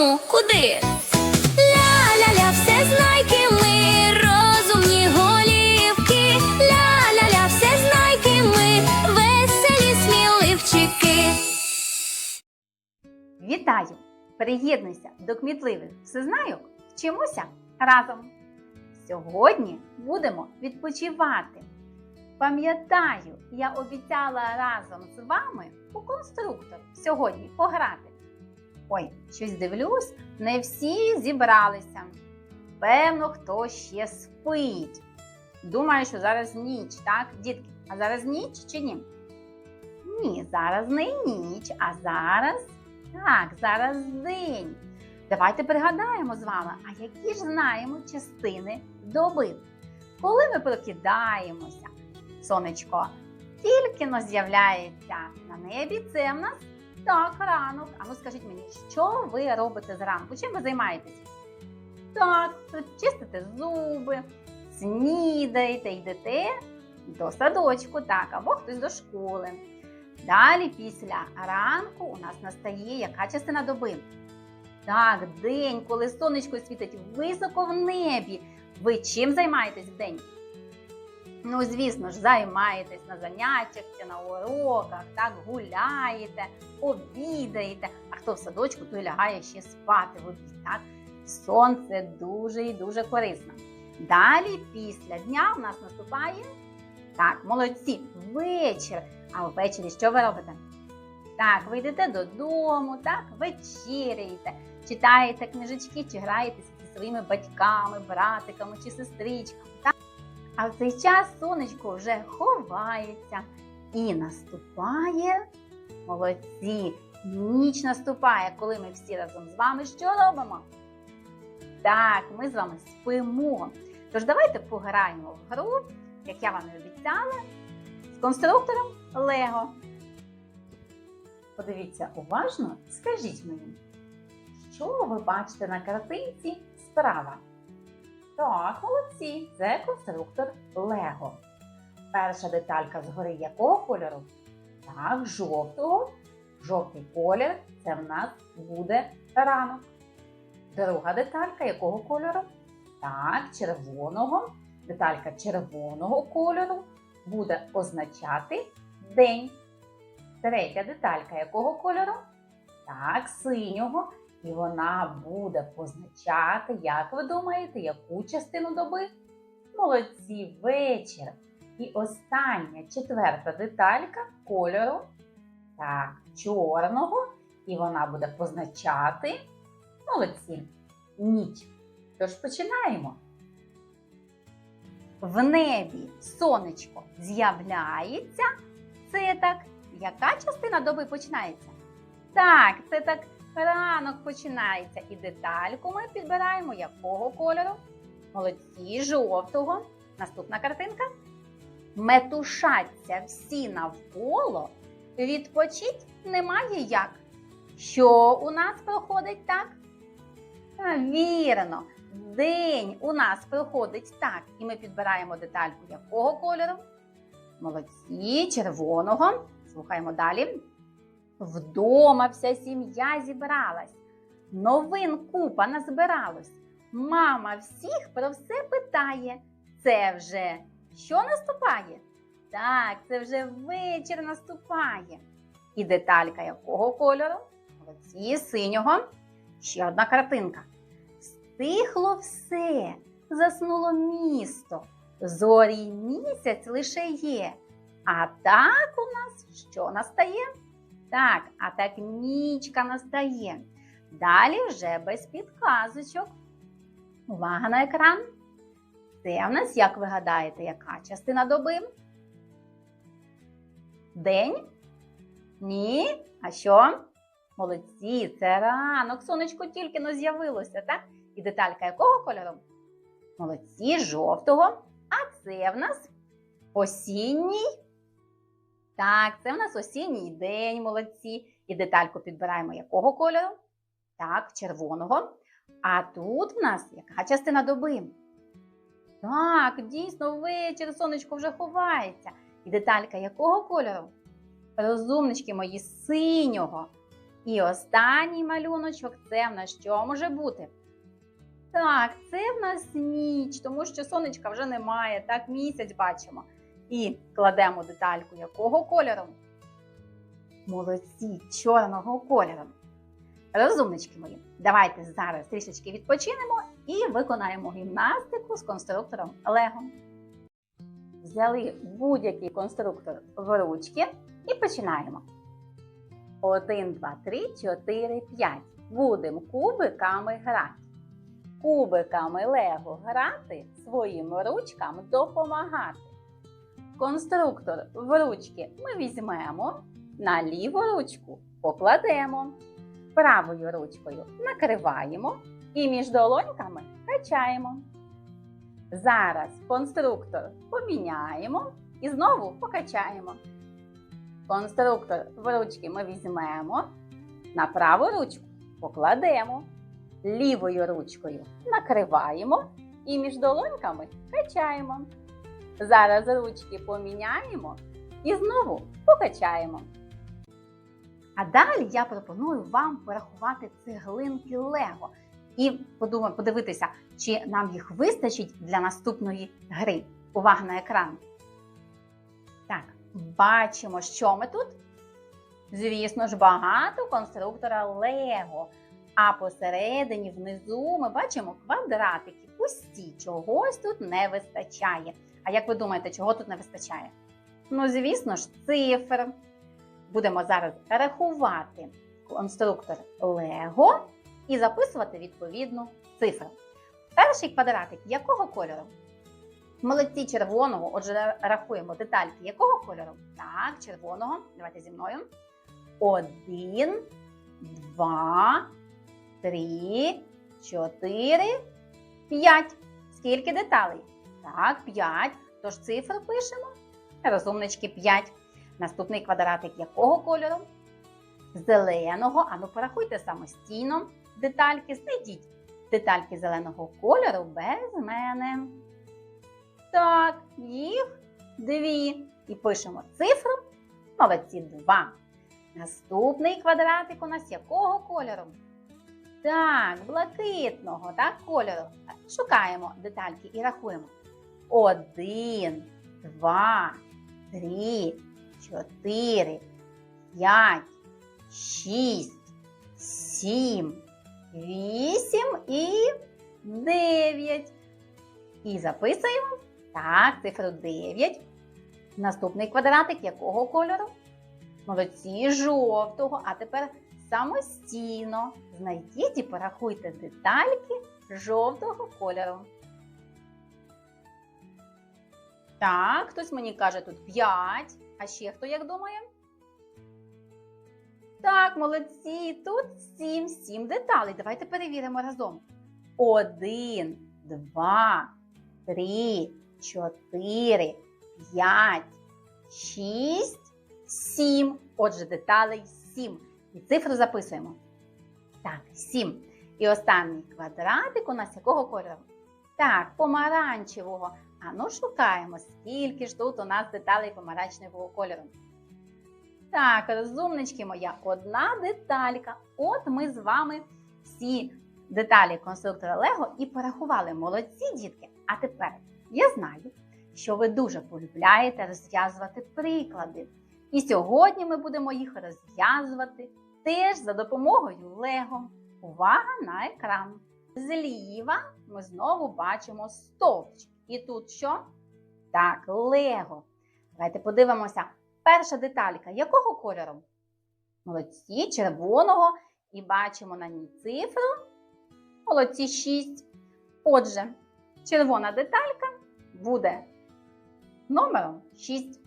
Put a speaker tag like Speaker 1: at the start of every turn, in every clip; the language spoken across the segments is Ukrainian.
Speaker 1: Чому? Куди? Ля-ля-ля, все знайки ми, розумні голівки. Ля-ля-ля, все знайки ми, веселі сміливчики.
Speaker 2: Вітаю! Приєднуйся до кмітливих всезнайок. Вчимося разом. Сьогодні будемо відпочивати. Пам'ятаю, я обіцяла разом з вами у конструктор сьогодні пограти. Ой, щось дивлюсь, не всі зібралися. Певно, хто ще спить. Думаю, що зараз ніч, так, дітки? А зараз ніч чи ні? Ні, зараз не ніч, а зараз так, зараз день. Давайте пригадаємо з вами, а які ж знаємо частини доби. Коли ми прокидаємося, сонечко тільки но з'являється на небі, це в нас так ранок. А ну скажіть мені, що ви робите зранку? Чим ви займаєтесь? Так, чистите зуби, снідаєте, йдете до садочку, так, або хтось до школи. Далі після ранку у нас настає яка частина доби? Так, день, коли сонечко світить високо в небі. Ви чим займаєтесь в день? Ну, звісно ж, займаєтесь на заняттях чи на уроках, так, гуляєте, обідаєте. А хто в садочку, той лягає ще спати в обід. Так? Сон це дуже і дуже корисно. Далі, після дня, у нас наступає так, молодці, вечір. А ввечері що ви робите? Так, ви йдете додому, так, вечеряєте, читаєте книжечки чи граєтеся зі своїми батьками, братиками чи сестричками. Так? А в цей час сонечко вже ховається і наступає молодці. Ніч наступає, коли ми всі разом з вами що робимо? Так, ми з вами спимо. Тож давайте пограємо в гру, як я вам і обіцяла, з конструктором Лего. Подивіться уважно, скажіть мені, що ви бачите на картинці справа? Так, молодці, це конструктор Лего. Перша деталька згори якого кольору? Так, жовтого. Жовтий колір це в нас буде ранок. Друга деталька якого кольору? Так, червоного. Деталька червоного кольору буде означати день. Третя деталька якого кольору? Так, синього. І вона буде позначати, як ви думаєте, яку частину доби? Молодці, вечір. І остання четверта деталька кольору. Так, чорного. І вона буде позначати молодці. Ніч. Тож починаємо. В небі сонечко з'являється. Це так. Яка частина доби починається? Так, це так ранок починається. І детальку ми підбираємо якого кольору? Молодці, жовтого. Наступна картинка. Метушаться всі навколо. Відпочить немає як. Що у нас проходить так? Вірно, день у нас проходить так. І ми підбираємо детальку якого кольору? Молодці, червоного. Слухаємо далі. Вдома вся сім'я зібралась. Новин купа назбиралось. Мама всіх про все питає. Це вже що наступає? Так, це вже вечір наступає. І деталька якого кольору? Молодці, синього. Ще одна картинка. Стихло все, заснуло місто. Зорі місяць лише є. А так у нас що настає? Так, а так нічка настає. Далі вже без підказочок. Увага на екран. Це в нас, як ви гадаєте, яка частина доби? День? Ні? А що? Молодці, це ранок. Сонечко тільки но з'явилося, так? І деталька якого кольору? Молодці, жовтого. А це в нас осінній. Так, це в нас осінній день, молодці. І детальку підбираємо якого кольору? Так, червоного. А тут в нас яка частина доби? Так, дійсно, вечір сонечко вже ховається. І деталька якого кольору? Розумнички мої синього. І останній малюночок це в нас що може бути? Так, це в нас ніч, тому що сонечка вже немає, так місяць бачимо. І кладемо детальку якого кольору? Молодці, чорного кольору. Розумнички мої, давайте зараз трішечки відпочинемо і виконаємо гімнастику з конструктором Лего. Взяли будь-який конструктор в ручки і починаємо. 1, 2, 3, 4, 5. Будемо кубиками грати. Кубиками Лего грати, своїм ручкам допомагати. Конструктор в ручки ми візьмемо, на ліву ручку покладемо, правою ручкою накриваємо і між долоньками качаємо. Зараз конструктор поміняємо і знову покачаємо. Конструктор в ручки ми візьмемо, на праву ручку покладемо, лівою ручкою накриваємо і між долоньками качаємо. Зараз ручки поміняємо і знову покачаємо. А далі я пропоную вам порахувати цеглинки Лего і подивитися, чи нам їх вистачить для наступної гри. Увага на екран. Так, бачимо, що ми тут. Звісно ж, багато конструктора Лего. А посередині, внизу, ми бачимо квадратики пусті. Чогось тут не вистачає. А як ви думаєте, чого тут не вистачає? Ну, звісно ж, цифр. Будемо зараз рахувати конструктор Лего і записувати відповідну цифру. Перший квадратик якого кольору? Молодці червоного. Отже, рахуємо детальки якого кольору? Так, червоного. Давайте зі мною. Один, два, три, чотири, п'ять. Скільки деталей? Так, п'ять. Тож цифр пишемо. Розумнички 5. Наступний квадратик якого кольору? Зеленого. А ну порахуйте самостійно детальки. Знайдіть детальки зеленого кольору без мене. Так, їх дві. І пишемо цифру. Молодці, два. Наступний квадратик у нас якого кольору? Так, блакитного, так, кольору. Шукаємо детальки і рахуємо. Один, два, три, чотири, п'ять, шість, сім, вісім і дев'ять. І записуємо. Так, цифру 9. Наступний квадратик якого кольору? Молодці жовтого. А тепер самостійно знайдіть і порахуйте детальки жовтого кольору. Так, хтось мені каже тут 5. А ще хто як думає? Так, молодці, тут 7, 7 деталей. Давайте перевіримо разом. 1, 2, 3, 4, 5, 6, 7. Отже, деталей 7. І цифру записуємо. Так, 7. І останній квадратик у нас якого кольору? Так, помаранчевого. А ну шукаємо, скільки ж тут у нас деталей помаранчевого кольору. Так, розумнички моя, одна деталька. От ми з вами всі деталі конструктора Лего і порахували. Молодці, дітки. А тепер я знаю, що ви дуже полюбляєте розв'язувати приклади. І сьогодні ми будемо їх розв'язувати теж за допомогою Лего. Увага на екран! Зліва ми знову бачимо стовпчик. І тут що? Так, Лего. Давайте подивимося. Перша деталька якого кольору? Молодці, червоного. І бачимо на ній цифру. Молодці 6. Отже, червона деталька буде номером 6.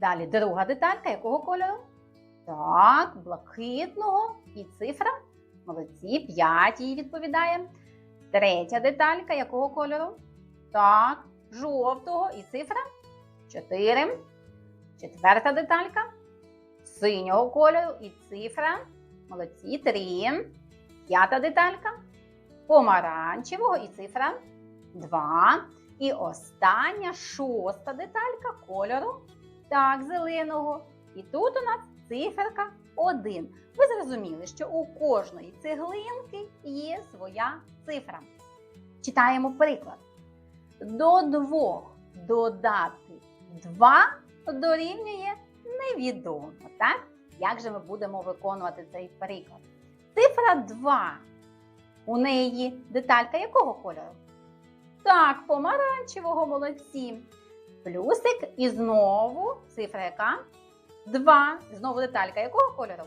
Speaker 2: Далі друга деталька якого кольору? Так, блакитного і цифра. Молодці, 5 їй відповідає. Третя деталька якого кольору? Так, жовтого і цифра 4. Четверта деталька синього кольору і цифра. Молодці, 3. П'ята деталька помаранчевого і цифра 2. І остання шоста деталька кольору. Так, зеленого. І тут у нас циферка один. Ви зрозуміли, що у кожної цеглинки є своя цифра. Читаємо приклад. До двох додати два дорівнює невідомо. Так? Як же ми будемо виконувати цей приклад? Цифра 2. У неї деталька якого кольору? Так, помаранчевого молодці. Плюсик і знову цифра яка? 2. Знову деталька якого кольору?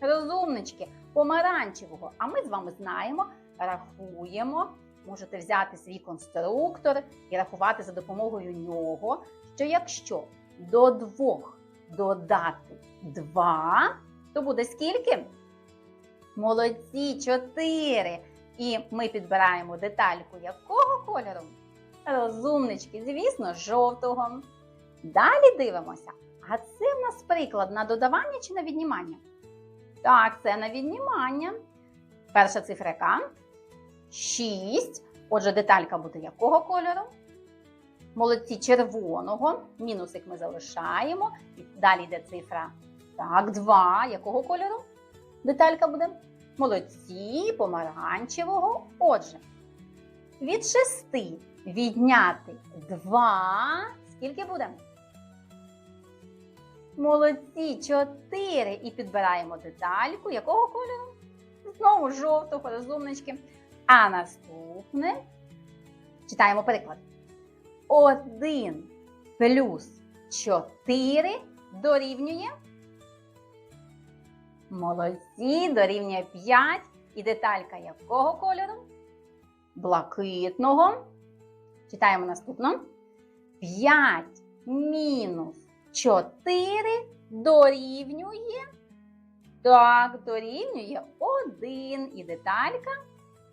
Speaker 2: Розумнички, помаранчевого. А ми з вами знаємо, рахуємо. Можете взяти свій конструктор і рахувати за допомогою нього, що якщо до двох додати 2, то буде скільки? Молодці, 4. І ми підбираємо детальку якого кольору? Розумнички, звісно, жовтого. Далі дивимося. А це в нас приклад на додавання чи на віднімання? Так, це на віднімання. Перша цифра яка? 6. Отже, деталька буде якого кольору? Молодці червоного. Мінусик ми залишаємо. І далі йде цифра. Так, 2. Якого кольору? Деталька буде? Молодці, помаранчевого. Отже, від 6 відняти 2. Скільки буде? Молодці, 4. І підбираємо детальку. Якого кольору? Знову жовтого, розумнички. А наступне читаємо приклад. 1 плюс 4 дорівнює. Молодці, дорівнює 5. І деталька якого кольору? Блакитного. Читаємо наступно. 5 мінус 4 дорівнює. Так, дорівнює 1. І деталька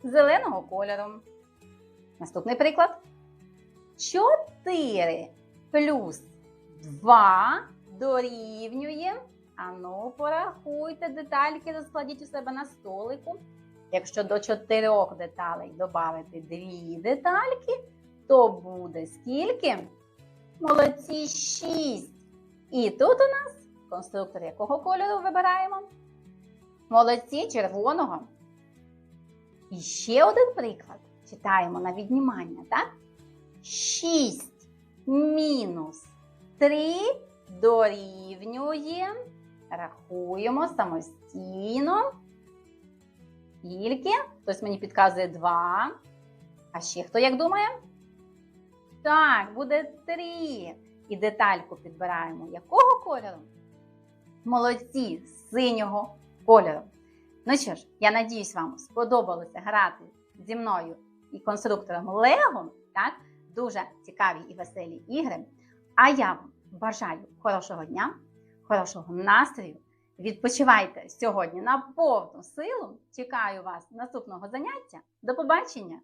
Speaker 2: зеленого кольору. Наступний приклад. 4 плюс 2 дорівнює. Ану, порахуйте детальки, розкладіть у себе на столику. Якщо до 4 деталей додати 2 детальки, то буде скільки? Молодці 6. І тут у нас конструктор якого кольору вибираємо? Молодці червоного. І ще один приклад. Читаємо на віднімання, так? 6 мінус 3 дорівнює. Рахуємо самостійно. Скільки? Хтось мені підказує 2. А ще хто як думає? Так, буде 3. І детальку підбираємо якого кольору? Молодці, синього кольору. Ну що ж, я надіюсь, вам сподобалося грати зі мною і конструктором Лего. Так? Дуже цікаві і веселі ігри. А я вам бажаю хорошого дня, хорошого настрою. Відпочивайте сьогодні на повну силу. Чекаю вас наступного заняття. До побачення!